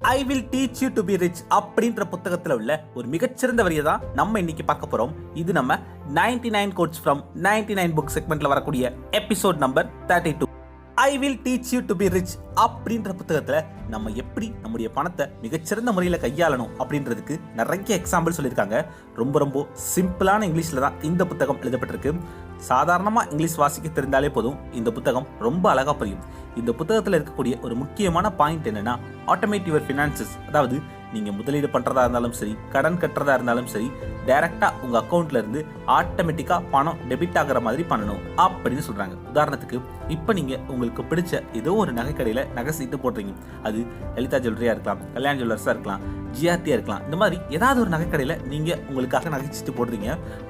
I will teach you to be rich அப்படின்ற புத்தகத்தில் உள்ள ஒரு மிகச்சிறந்த வரியை தான் நம்ம இன்னைக்கு பார்க்க போகிறோம் இது நம்ம 99 nine quotes from 99 nine book செக்மெண்ட்ல வரக்கூடிய episode number thirty two I will teach you to be rich அப்படின்ற புத்தகத்தில் நம்ம எப்படி நம்முடைய பணத்தை மிகச்சிறந்த முறையில் கையாளணும் அப்படின்றதுக்கு நிறைய எக்ஸாம்பிள் சொல்லியிருக்காங்க. ரொம்ப ரொம்ப சிம்பிளான இங்கிலீஷில் தான் இந்த புத்தகம் எழுதப்பட்டிருக்கு. சாதாரணமாக இங்கிலீஷ் வாசிக்க தெரிந்தாலே போதும் இந்த புத்தகம் ரொம்ப அழகாக புரியும். இந்த புத்தகத்தில் இருக்கக்கூடிய ஒரு முக்கியமான பாயிண்ட் என்னன்னா ஆட்டோமேட் யுவர் ஃபினான்சஸ் அதாவது நீங்க முதலீடு பண்றதா இருந்தாலும் சரி கடன் கட்டுறதா இருந்தாலும் சரி டைரக்டா உங்க அக்கௌண்ட்ல இருந்து ஆட்டோமேட்டிக்கா பணம் டெபிட் ஆகிற மாதிரி பண்ணணும் அப்படின்னு சொல்றாங்க. உதாரணத்துக்கு இப்போ நீங்க உங்களுக்கு பிடிச்ச ஏதோ ஒரு நகைக்கடையில் நகை சீட்டு போடுறீங்க. அது லலிதா ஜுவல்லரியா இருக்கலாம் கல்யாண் ஜுவல்லர்ஸா இருக்கலாம் ஜிஆர்டியாக இருக்கலாம். இந்த மாதிரி ஏதாவது ஒரு நகைக்கடையில் நீங்கள் உங்களுக்காக நகைச்சீட்டு போடுறீங்க.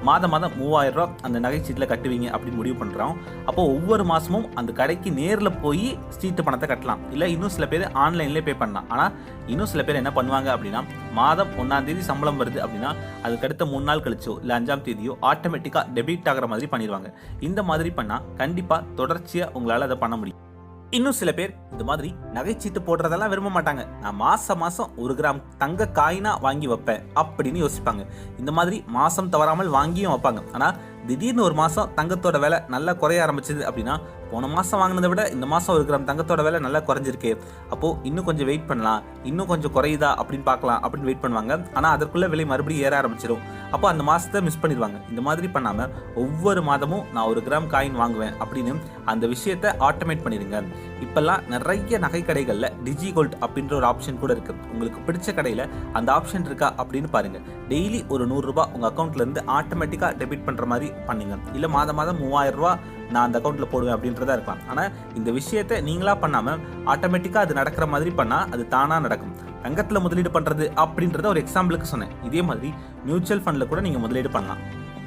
மாதம் மாதம் மூவாயிரம் அந்த நகைச்சீட்டில் கட்டுவீங்க அப்படின்னு முடிவு பண்ணுறோம் அப்போ ஒவ்வொரு மாதமும் அந்த கடைக்கு நேரில் போய் சீட்டு பணத்தை கட்டலாம். இல்லை இன்னும் சில பேர் ஆன்லைன்லேயே பே பண்ணலாம். ஆனால் இன்னும் சில பேர் என்ன பண்ணுவாங்க அப்படின்னா மாதம் ஒன்றாந்தேதி சம்பளம் வருது அப்படின்னா அதுக்கு அடுத்த மூணு நாள் கழிச்சோ இல்லை அஞ்சாம் தேதியோ ஆட்டோமேட்டிக்காக டெபிட் ஆகிற மாதிரி பண்ணிடுவாங்க. இந்த மாதிரி பண்ணால் கண்டிப்பாக தொடர்ச்சியாக உங்களால் அதை பண்ண முடியும். இன்னும் சில பேர் இந்த மாதிரி நகைச்சீட்டு போடுறதெல்லாம் விரும்ப மாட்டாங்க. நான் மாசம் மாசம் ஒரு கிராம் தங்க காயினா வாங்கி வைப்பேன் அப்படின்னு யோசிப்பாங்க. இந்த மாதிரி மாசம் தவறாமல் வாங்கியும் வைப்பாங்க. ஆனா திடீர்னு ஒரு மாதம் தங்கத்தோட விலை நல்லா குறைய ஆரம்பிச்சது அப்படின்னா போன மாதம் வாங்கினதை விட இந்த மாதம் ஒரு கிராம் தங்கத்தோட விலை நல்லா குறைஞ்சிருக்கு. அப்போது இன்னும் கொஞ்சம் வெயிட் பண்ணலாம். இன்னும் கொஞ்சம் குறையுதா அப்படின்னு பார்க்கலாம் அப்படின்னு வெயிட் பண்ணுவாங்க. ஆனால் அதற்குள்ளே விலை மறுபடியும் ஏற ஆரம்பிச்சிடும் அப்போ அந்த மாதத்தை மிஸ் பண்ணிடுவாங்க. இந்த மாதிரி பண்ணாமல் ஒவ்வொரு மாதமும் நான் ஒரு கிராம் காயின் வாங்குவேன் அப்படின்னு அந்த விஷயத்தை ஆட்டோமேட் பண்ணிடுங்க. இப்போல்லாம் நிறைய நகை கடைகளில் டிஜி கோல்ட் அப்படின்ற ஒரு ஆப்ஷன் கூட இருக்குது உங்களுக்கு பிடிச்ச கடையில் அந்த ஆப்ஷன் இருக்கா அப்படின்னு பாருங்கள் டெய்லி ஒரு நூறுரூபா உங்கள் அக்கௌண்ட்லேருந்து ஆட்டோமேட்டிக்காக டெபிட் பண்ணுற மாதிரி பண்ணுங்க. இல்ல மாதம் மாதம் மூவாயிரம் ரூபா நான் அந்த அக்கௌண்ட்டில் போடுவேன் அப்படின்றதா இருக்கலாம். ஆனா இந்த விஷயத்தை நீங்களா பண்ணாம ஆட்டோமேட்டிக்கா அது நடக்கிற மாதிரி பண்ணா அது தானா நடக்கும். தங்கத்தில் முதலீடு பண்றது அப்படின்றத ஒரு எக்ஸாம்பிளுக்கு சொன்னேன். இதே மாதிரி மியூச்சுவல் ஃபண்ட்ல கூட நீங்க முதலீடு பண்ணலாம்.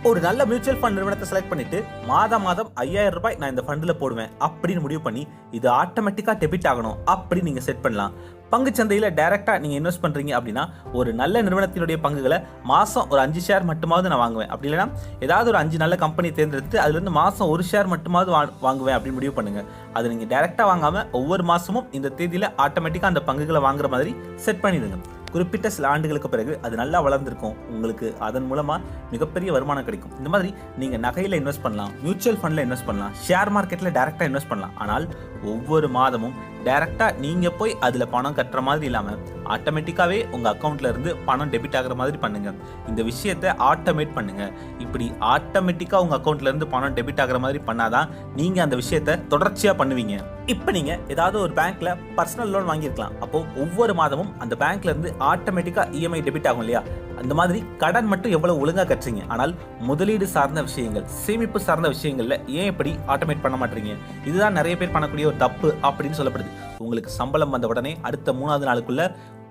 ஒரு நல்ல மியூச்சுவல் ஃபண்ட் நிறுவனத்தை செலக்ட் பண்ணிட்டு மாதம் மாதம் ஐயாயிரம் ரூபாய் நான் இந்த ஃபண்டில் போடுவேன் அப்படின்னு முடிவு பண்ணி இது ஆட்டோமேட்டிக்காக டெபிட் ஆகணும் அப்படின்னு நீங்கள் செட் பண்ணலாம். பங்கு சந்தையில் டைரெக்டாக நீங்கள் இன்வெஸ்ட் பண்ணுறீங்க அப்படின்னா ஒரு நல்ல நிறுவனத்தினுடைய பங்குகளை மாதம் ஒரு அஞ்சு ஷேர் மட்டுமாவது நான் வாங்குவேன். அப்படி இல்லைன்னா ஏதாவது ஒரு அஞ்சு நல்ல கம்பெனி தேர்ந்தெடுத்து அதுலேருந்து மாதம் ஒரு ஷேர் மட்டுமாவது வா வாங்குவேன் அப்படின்னு முடிவு பண்ணுங்கள் அது நீங்கள் டைரெக்டாக வாங்காமல் ஒவ்வொரு மாதமும் இந்த தேதியில் ஆட்டோமேட்டிக்காக அந்த பங்குகளை வாங்குற மாதிரி செட் பண்ணிடுங்க. குறிப்பிட்ட சில ஆண்டுகளுக்கு பிறகு அது நல்லா வளர்ந்துருக்கும். உங்களுக்கு அதன் மூலமாக மிகப்பெரிய வருமானம் கிடைக்கும். இந்த மாதிரி நீங்கள் நகையில் இன்வெஸ்ட் பண்ணலாம் மியூச்சுவல் ஃபண்டில் இன்வெஸ்ட் பண்ணலாம் ஷேர் மார்க்கெட்டில் டேரெக்டாக இன்வெஸ்ட் பண்ணலாம். ஆனால் ஒவ்வொரு மாதமும் டைரக்டா நீங்கள் போய் அதில் பணம் கட்டுற மாதிரி இல்லாமல் ஆட்டோமேட்டிக்காகவே உங்கள் அக்கௌண்ட்ல இருந்து பணம் டெபிட் ஆகுற மாதிரி பண்ணுங்கள் இந்த விஷயத்தை ஆட்டோமேட் பண்ணுங்கள் இப்படி ஆட்டோமேட்டிக்காக உங்கள் அக்கௌண்ட்லேருந்து பணம் டெபிட் ஆகுற மாதிரி பண்ணாதான் நீங்கள் அந்த விஷயத்தை தொடர்ச்சியாக பண்ணுவீங்க. இப்போ நீங்கள் ஏதாவது ஒரு பேங்க்கில் பர்சனல் லோன் வாங்கியிருக்கலாம். அப்போது ஒவ்வொரு மாதமும் அந்த பேங்க்லேருந்து ஆட்டோமேட்டிக்காக இஎம்ஐ டெபிட் ஆகும் இல்லையா? அந்த மாதிரி கடன் மட்டும் எவ்வளவு ஒழுங்கா கட்டுறீங்க? ஆனால் முதலீடு சார்ந்த விஷயங்கள் சேமிப்பு சார்ந்த விஷயங்கள்ல ஏன் இப்படி ஆட்டோமேட் பண்ண மாட்டீங்க? இதுதான் நிறைய பேர் பண்ணக்கூடிய ஒரு தப்பு அப்படின்னு சொல்லப்படுது. உங்களுக்கு சம்பளம் வந்த உடனே அடுத்த மூணாவது நாளுக்குள்ள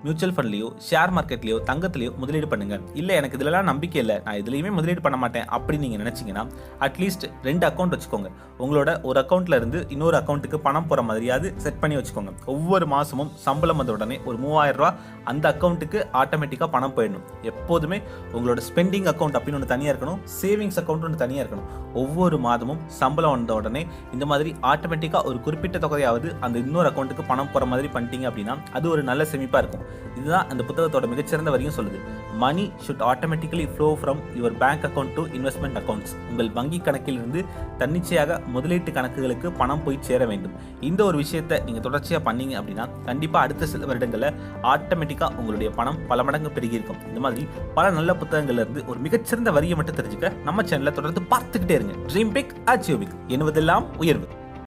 மியூச்சுவல் ஃபண்ட்லையோ ஷேர் மார்க்கெட்லையோ தங்கத்திலையோ முதலீடு பண்ணுங்க. இல்லை எனக்கு இதுலலாம் நம்பிக்கை இல்லை. நான் இதுலையுமே முதலீடு பண்ண மாட்டேன் அப்படின்னு நீங்கள் நினச்சிங்கன்னா அட்லீஸ்ட் ரெண்டு அக்கௌண்ட் வச்சுக்கோங்க. உங்களோட ஒரு அக்கௌண்ட்லேருந்து இன்னொரு அக்கௌண்ட்டுக்கு பணம் போகிற மாதிரியாவது செட் பண்ணி வச்சுக்கோங்க. ஒவ்வொரு மாதமும் சம்பளம் வந்த உடனே ஒரு மூவாயிரம் ரூபா அந்த அக்கௌண்ட்டுக்கு ஆட்டோமேட்டிக்காக பணம் போயிடணும். எப்போதுமே உங்களோட ஸ்பெண்டிங் அக்கௌண்ட் அப்படின்னு ஒன்று தனியாக இருக்கணும். சேவிங்ஸ் அக்கௌண்ட் ஒன்று தனியாக இருக்கணும். ஒவ்வொரு மாதமும் சம்பளம் வந்த உடனே இந்த மாதிரி ஆட்டோமேட்டிக்காக ஒரு குறிப்பிட்ட தொகையாவது அந்த இன்னொரு அக்கௌண்ட்டுக்கு பணம் போகிற மாதிரி பண்ணிட்டீங்க அப்படின்னா அது ஒரு நல்ல செமிப்பாக இருக்கும். இதுதான் அந்த புத்தகத்தோட மிகச்சிறந்த வரியும் சொல்லுது. Money should automatically flow from your bank account to investment accounts உங்கள் வங்கி கணக்கிலிருந்து தன்னிச்சையாக முதலீட்டு கணக்குகளுக்கு பணம் போய் சேர வேண்டும். இந்த ஒரு விஷயத்தை நீங்கள் தொடர்ச்சியாக பண்ணீங்க அப்படின்னா கண்டிப்பாக அடுத்த சில வருடங்களில் ஆட்டோமேட்டிக்காக உங்களுடைய பணம் பல மடங்கு பெருகியிருக்கும் இந்த மாதிரி பல நல்ல புத்தகங்கள்லேருந்து ஒரு மிகச்சிறந்த வரியை மட்டும் தெரிஞ்சுக்க நம்ம சேனலை தொடர்ந்து பார்த்துக்கிட்டே இருங்க. ட்ரீம் பிக் அச்சீவ் பிக் என்பதெல்லாம் உயர்வு.